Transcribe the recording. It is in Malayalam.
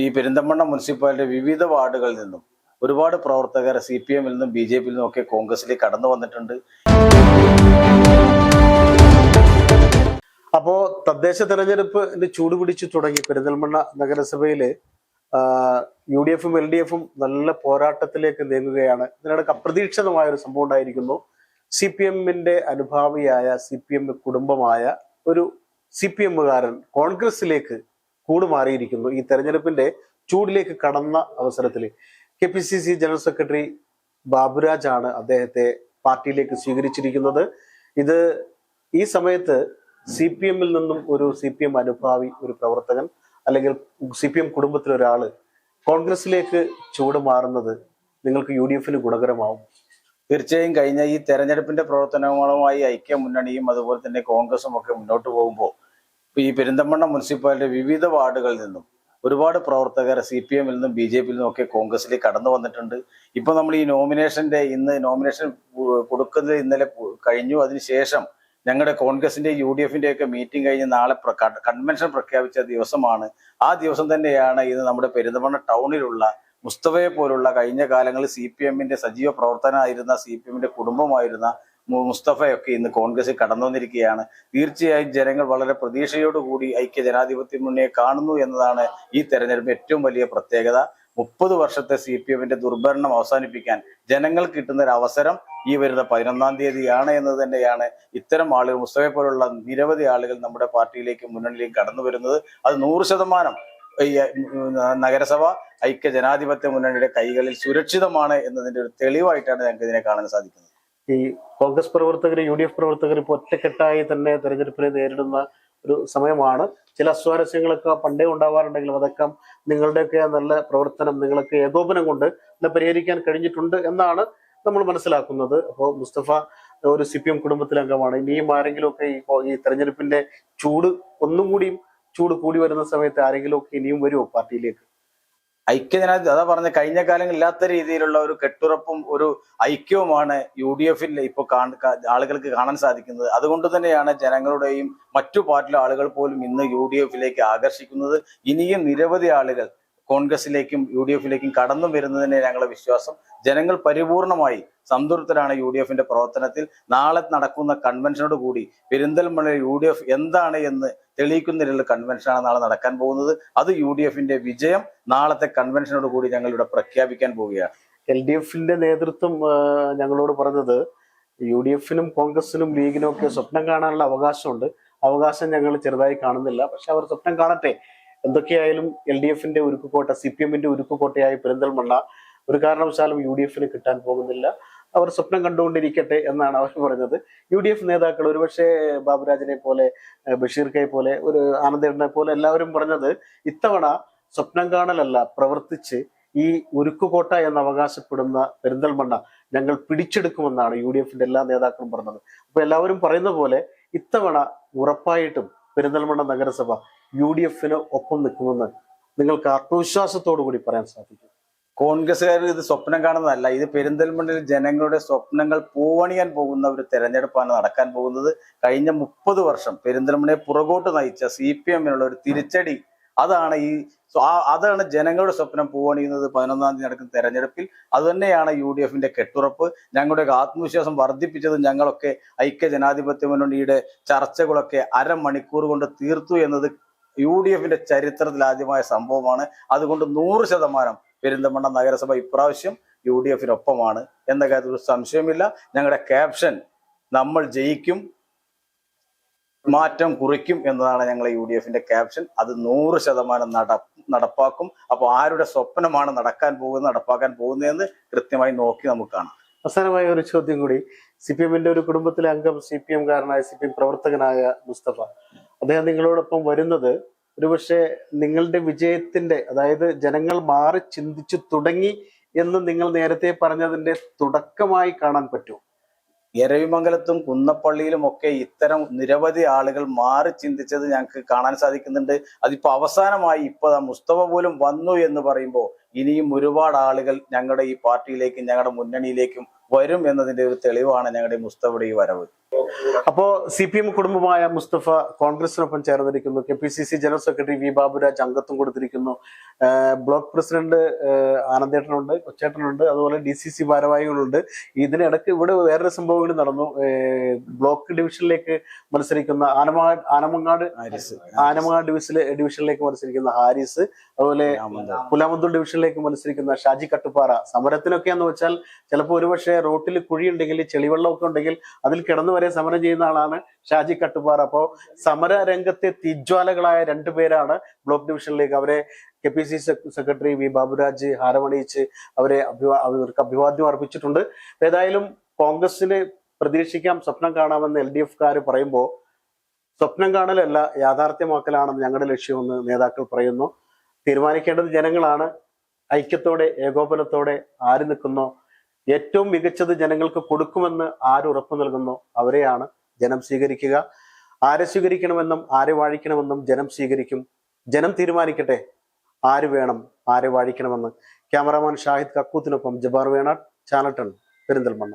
ഈ പെരിന്തമണ്ണ മുനിസിപ്പാലിറ്റി വിവിധ വാർഡുകളിൽ നിന്നും ഒരുപാട് പ്രവർത്തകർ സി പി എമ്മിൽ നിന്നും ബി ജെ പിയിൽ നിന്നും ഒക്കെ കോൺഗ്രസിലേക്ക് കടന്നു വന്നിട്ടുണ്ട്. അപ്പോ തദ്ദേശ തെരഞ്ഞെടുപ്പ് ചൂട് പിടിച്ചു തുടങ്ങി. പെരിന്തൽമണ്ണ നഗരസഭയിൽ യു ഡി എഫും എൽ ഡി എഫും നല്ല പോരാട്ടത്തിലേക്ക് നീങ്ങുകയാണ്. ഇതിനിടയ്ക്ക് അപ്രതീക്ഷിതമായ ഒരു സംഭവം ഉണ്ടായിരിക്കുന്നു. സി പി എമ്മിന്റെ അനുഭാവിയായ സി പി എം കുടുംബമായ ഒരു സി പി എമ്മുകാരൻ കോൺഗ്രസിലേക്ക് കൂടുമാറിയിരിക്കുന്നു ഈ തെരഞ്ഞെടുപ്പിന്റെ ചൂടിലേക്ക് കടന്ന അവസരത്തിൽ. K P C C general secretary Baburaj ആണ് അദ്ദേഹത്തെ പാർട്ടിയിലേക്ക് സ്വീകരിച്ചിരിക്കുന്നത്. ഇത് ഈ സമയത്ത് സി പി എമ്മിൽ നിന്നും ഒരു സി പി എം അനുഭാവി ഒരു പ്രവർത്തകൻ അല്ലെങ്കിൽ സി പി എം കുടുംബത്തിലെ ഒരാൾ കോൺഗ്രസിലേക്ക് ചൂട് മാറുന്നത് നിങ്ങൾക്ക് യു ഡി എഫിന് ഗുണകരമാവും. തീർച്ചയായും കഴിഞ്ഞ ഈ തെരഞ്ഞെടുപ്പിന്റെ പ്രവർത്തനങ്ങളുമായി ഐക്യ മുന്നണിയും അതുപോലെ തന്നെ കോൺഗ്രസും ഒക്കെ മുന്നോട്ട് പോകുമ്പോൾ ഈ പെരിന്തമണ്ണ മുനിസിപ്പാലിറ്റി വിവിധ വാർഡുകളിൽ നിന്നും ഒരുപാട് പ്രവർത്തകർ സി പി എമ്മിൽ നിന്നും ബി ജെ പിയിൽ നിന്നും ഒക്കെ കോൺഗ്രസിലേക്ക് കടന്നു വന്നിട്ടുണ്ട്. ഇപ്പൊ നമ്മൾ ഈ നോമിനേഷന്റെ ഇന്ന് നോമിനേഷൻ കൊടുക്കുന്നത് ഇന്നലെ കഴിഞ്ഞു. അതിനുശേഷം ഞങ്ങളുടെ കോൺഗ്രസിന്റെ യു ഡി എഫിന്റെ ഒക്കെ മീറ്റിംഗ് കഴിഞ്ഞ് നാളെ കൺവെൻഷൻ പ്രഖ്യാപിച്ച ദിവസമാണ്. ആ ദിവസം തന്നെയാണ് ഇത് നമ്മുടെ പെരിന്തമണ്ണ ടൗണിലുള്ള മുസ്തഫയെ പോലുള്ള കഴിഞ്ഞ കാലങ്ങളിൽ സി പി എമ്മിന്റെ സജീവ പ്രവർത്തനമായിരുന്ന സി പി എമ്മിന്റെ കുടുംബമായിരുന്ന മുസ്തഫയൊക്കെ ഇന്ന് കോൺഗ്രസിൽ കടന്നു വന്നിരിക്കുകയാണ് തീർച്ചയായും ജനങ്ങൾ വളരെ പ്രതീക്ഷയോടുകൂടി ഐക്യ ജനാധിപത്യ മുന്നണിയെ കാണുന്നു എന്നതാണ് ഈ തെരഞ്ഞെടുപ്പ് ഏറ്റവും വലിയ പ്രത്യേകത. മുപ്പത് വർഷത്തെ സി പി എമ്മിന്റെ ദുർഭരണം അവസാനിപ്പിക്കാൻ ജനങ്ങൾ കിട്ടുന്ന ഒരു അവസരം ഈ വരുന്ന പതിനൊന്നാം തീയതിയാണ് എന്നത് തന്നെയാണ് ഇത്തരം ആളുകൾ മുസ്തഫയെ പോലുള്ള നിരവധി ആളുകൾ നമ്മുടെ പാർട്ടിയിലേക്ക് മുന്നണിയിലേക്ക് കടന്നു വരുന്നത്. അത് നൂറ് ശതമാനം നഗരസഭ ഐക്യ ജനാധിപത്യ മുന്നണിയുടെ കൈകളിൽ സുരക്ഷിതമാണ് എന്നതിന്റെ ഒരു തെളിവായിട്ടാണ് ഞങ്ങൾക്ക് ഇതിനെ കാണാൻ സാധിക്കുന്നത്. ഈ കോൺഗ്രസ് പ്രവർത്തകർ യു ഡി എഫ് പ്രവർത്തകർ ഇപ്പോൾ ഒറ്റക്കെട്ടായി തന്നെ തെരഞ്ഞെടുപ്പിനെ നേരിടുന്ന ഒരു സമയമാണ്. ചില അസ്വാരസ്യങ്ങളൊക്കെ പണ്ടേ ഉണ്ടാവാറുണ്ടെങ്കിലും അതൊക്കെ നിങ്ങളുടെയൊക്കെ നല്ല പ്രവർത്തനം നിങ്ങളൊക്കെ ഏകോപനം കൊണ്ട് നല്ല പരിഹരിക്കാൻ കഴിഞ്ഞിട്ടുണ്ട് എന്നാണ് നമ്മൾ മനസ്സിലാക്കുന്നത്. അപ്പോൾ മുസ്തഫ ഒരു സി പി എം കുടുംബത്തിലെ അംഗമാണ്. ഇനിയും ആരെങ്കിലുമൊക്കെ ഈ ഈ തെരഞ്ഞെടുപ്പിന്റെ ചൂട് ഒന്നും കൂടിയും ചൂട് കൂടി വരുന്ന സമയത്ത് ആരെങ്കിലുമൊക്കെ ഇനിയും വരുമോ പാർട്ടിയിലേക്ക്? ഐക്യജനാധിപത്യം അതാ പറഞ്ഞ കഴിഞ്ഞ കാലങ്ങളിൽ ഇല്ലാത്ത രീതിയിലുള്ള ഒരു കെട്ടുറപ്പും ഒരു ഐക്യവുമാണ് യു ഡി എഫിൽ ഇപ്പൊ ആളുകൾക്ക് കാണാൻ സാധിക്കുന്നത്. അതുകൊണ്ട് തന്നെയാണ് ജനങ്ങളുടെയും മറ്റു പാർട്ടിയിലെ ആളുകൾ പോലും ഇന്ന് യു ഡി എഫിലേക്ക് ആകർഷിക്കുന്നത്. ഇനിയും നിരവധി ആളുകൾ കോൺഗ്രസിലേക്കും യു ഡി എഫിലേക്കും കടന്നു വരുന്നതിനെ ഞങ്ങളുടെ വിശ്വാസം. ജനങ്ങൾ പരിപൂർണമായി സംതൃപ്തരാണ് യു ഡി എഫിന്റെ പ്രവർത്തനത്തിൽ. നാളെ നടക്കുന്ന കൺവെൻഷനോട് കൂടി പെരിന്തൽമണ്ണ യു ഡി എഫ് എന്താണ് എന്ന് തെളിയിക്കുന്നതിനുള്ള കൺവെൻഷനാണ് നാളെ നടക്കാൻ പോകുന്നത്. അത് യു ഡി എഫിന്റെ വിജയം നാളത്തെ കൺവെൻഷനോട് കൂടി ഞങ്ങൾ ഇവിടെ പ്രഖ്യാപിക്കാൻ പോവുകയാണ്. എൽ ഡി എഫിന്റെ നേതൃത്വം ഞങ്ങളോട് പറഞ്ഞത് യു ഡി എഫിനും കോൺഗ്രസിനും ലീഗിനും ഒക്കെ സ്വപ്നം കാണാനുള്ള അവകാശമുണ്ട്. അവകാശം ഞങ്ങൾ ചെറുതായി കാണുന്നില്ല. പക്ഷെ അവർ സ്വപ്നം കാണട്ടെ എന്തൊക്കെയായാലും എൽ ഡി എഫിന്റെ ഉരുക്കുകോട്ട സി പി എമ്മിന്റെ ഉരുക്കുകോട്ടയായ പെരിന്തൽമണ്ണ ഒരു കാരണവശാലും യു ഡി എഫിന് കിട്ടാൻ പോകുന്നില്ല. അവർ സ്വപ്നം കണ്ടുകൊണ്ടിരിക്കട്ടെ എന്നാണ് അവർ പറഞ്ഞത്. യു ഡി എഫ് നേതാക്കൾ ഒരുപക്ഷെ ബാബുരാജിനെ പോലെ ബഷീർ കെ പോലെ ഒരു ആനന്ദേടനെ പോലെ എല്ലാവരും പറഞ്ഞത് ഇത്തവണ സ്വപ്നം കാണലല്ല പ്രവർത്തിച്ച് ഈ ഉരുക്കുകോട്ട എന്ന് അവകാശപ്പെടുന്ന പെരിന്തൽമണ്ണ ഞങ്ങൾ പിടിച്ചെടുക്കുമെന്നാണ് യു ഡി എഫിന്റെ എല്ലാ നേതാക്കളും പറഞ്ഞത്. അപ്പൊ എല്ലാവരും പറയുന്ന പോലെ ഇത്തവണ ഉറപ്പായിട്ടും പെരിന്തൽമണ്ണ നഗരസഭ യു ഡി എഫിന് ഒപ്പം നിൽക്കുമെന്ന് നിങ്ങൾക്ക് ആത്മവിശ്വാസത്തോടു കൂടി പറയാൻ സാധിക്കും. കോൺഗ്രസ്സുകാർ ഇത് സ്വപ്നം കാണുന്നതല്ല. ഇത് പെരിന്തൽമണ്ണിൽ ജനങ്ങളുടെ സ്വപ്നങ്ങൾ പൂവണിയാൻ പോകുന്ന ഒരു തെരഞ്ഞെടുപ്പാണ് നടക്കാൻ പോകുന്നത്. കഴിഞ്ഞ മുപ്പത് വർഷം പെരിന്തൽമണ്ണയെ പുറകോട്ട് നയിച്ച സി പി എമ്മിനുള്ള ഒരു തിരിച്ചടി അതാണ് ഈ അതാണ് ജനങ്ങളുടെ സ്വപ്നം പൂവണിയുന്നത് പതിനൊന്നാം തീയതി നടക്കുന്ന തെരഞ്ഞെടുപ്പിൽ. അതുതന്നെയാണ് യു ഡി എഫിന്റെ കെട്ടുറപ്പ്. ഞങ്ങളുടെ ആത്മവിശ്വാസം വർദ്ധിപ്പിച്ചത് ഞങ്ങളൊക്കെ ഐക്യ ജനാധിപത്യ മുന്നണിയുടെ ചർച്ചകളൊക്കെ അരമണിക്കൂർ കൊണ്ട് തീർത്തു എന്നത് യു ഡി എഫിന്റെ ചരിത്രത്തിൽ ആദ്യമായ സംഭവമാണ്. അതുകൊണ്ട് നൂറ് ശതമാനം പെരിന്തമണ്ണ നഗരസഭ ഇപ്രാവശ്യം യു ഡി എഫിനൊപ്പമാണ്. എന്ന കാര്യത്തിൽ ഒരു സംശയമില്ല ഞങ്ങളുടെ ക്യാപ്ഷൻ നമ്മൾ ജയിക്കും മാറ്റം കുറിക്കും എന്നതാണ് ഞങ്ങളെ യു ഡി എഫിന്റെ ക്യാപ്ഷൻ. അത് നൂറ് ശതമാനം നട നടപ്പാക്കും. അപ്പോൾ ആരുടെ സ്വപ്നമാണ് നടക്കാൻ പോകുന്നത് നടപ്പാക്കാൻ പോകുന്നതെന്ന് കൃത്യമായി നോക്കി നമുക്ക് കാണാം. അവസാനമായ ഒരു ചോദ്യം കൂടി. സി പി എമ്മിന്റെ ഒരു കുടുംബത്തിലെ അംഗം സി പി എം കാരനായ സി പി എം പ്രവർത്തകനായ മുസ്തഫ. അദ്ദേഹം നിങ്ങളോടൊപ്പം വരുന്നത് ഒരുപക്ഷെ നിങ്ങളുടെ വിജയത്തിന്റെ അതായത് ജനങ്ങൾ മാറി ചിന്തിച്ചു തുടങ്ങി എന്ന് നിങ്ങൾ നേരത്തെ പറഞ്ഞതിന്റെ തുടക്കമായി കാണാൻ പറ്റും എരവിമംഗലത്തും കുന്നപ്പള്ളിയിലും ഒക്കെ ഇത്തരം നിരവധി ആളുകൾ മാറി ചിന്തിച്ചത് ഞങ്ങൾക്ക് കാണാൻ സാധിക്കുന്നുണ്ട്. അതിപ്പോ അവസാനമായി ഇപ്പൊ മുസ്തഫ പോലും വന്നു എന്ന് പറയുമ്പോൾ ഇനിയും ഒരുപാട് ആളുകൾ ഞങ്ങളുടെ ഈ പാർട്ടിയിലേക്കും ഞങ്ങളുടെ മുന്നണിയിലേക്കും വരും എന്നതിന്റെ ഒരു തെളിവാണ് ഞങ്ങളുടെ മുസ്തഫയുടെ ഈ വരവ്. അപ്പോ സി പി എം കുടുംബമായ മുസ്തഫ കോൺഗ്രസിനൊപ്പം ചേർന്നിരിക്കുന്നു. K P C C general secretary V Baburaj അംഗത്വം കൊടുത്തിരിക്കുന്നു. ബ്ലോക്ക് പ്രസിഡന്റ് ആനന്ദേട്ടനുണ്ട് കൊച്ചേട്ടനുണ്ട് അതുപോലെ ഡി സി സി ഭാരവാഹികളുണ്ട്. ഇതിനിടയ്ക്ക് ഇവിടെ വേറൊരു സംഭവം കൂടി നടന്നു. ബ്ലോക്ക് ഡിവിഷനിലേക്ക് മത്സരിക്കുന്ന ആനമാ ആനമങ്ങാട് ഹാരിസ് ആനമങ്ങാട് ഡിവിഷനിലെ ഡിവിഷനിലേക്ക് മത്സരിക്കുന്ന ഹാരിസ് അതുപോലെ. പുലാമന്തൂർ. ഡിവിഷനിലേക്ക് മത്സരിക്കുന്ന ഷാജി കട്ടുപ്പാറ. സമരത്തിനൊക്കെ എന്ന് വെച്ചാൽ ചിലപ്പോൾ ഒരുപക്ഷെ റോട്ടിൽ കുഴിയുണ്ടെങ്കിൽ ചെളിവെള്ളമൊക്കെ ഉണ്ടെങ്കിൽ അതിൽ കിടന്നു വരെ സമരം ചെയ്യുന്ന ആളാണ് ഷാജി കട്ടുപ്പാറ. അപ്പോ സമര രംഗത്തെ തിജ്വാലകളായ രണ്ടുപേരാണ് ബ്ലോക്ക് ഡിവിഷനിലേക്ക് അവരെ K P C secretary V Baburaj ഹാരമണിയിച്ച് അവരെ അവർക്ക് അഭിവാദ്യം അർപ്പിച്ചിട്ടുണ്ട്. ഏതായാലും കോൺഗ്രസിന് പ്രതീക്ഷിക്കാം സ്വപ്നം കാണാമെന്ന് എൽ ഡി എഫുകാർ പറയുമ്പോൾ സ്വപ്നം കാണലല്ല യാഥാർത്ഥ്യമാക്കലാണ് ഞങ്ങളുടെ ലക്ഷ്യമെന്ന് നേതാക്കൾ പറയുന്നു. തീരുമാനിക്കേണ്ടത് ജനങ്ങളാണ്. ഐക്യത്തോടെ ഏകോപനത്തോടെ ആര് നിൽക്കുന്നോ ഏറ്റവും മികച്ചത് ജനങ്ങൾക്ക് കൊടുക്കുമെന്ന് ആര് ഉറപ്പു നൽകുന്നു? അവരെയാണ് ജനം സ്വീകരിക്കുക. ആരെ സ്വീകരിക്കണമെന്നും ആരെ വാഴിക്കണമെന്നും ജനം സ്വീകരിക്കും. ജനം തീരുമാനിക്കട്ടെ. ആര് വേണം ആരെ വാഴിക്കണമെന്ന്. ക്യാമറാമാൻ ഷാഹിദ് കക്കൂത്തിനൊപ്പം ജബാർ വേണാട് ചാനൽ പെരിന്തൽമണ്ണ.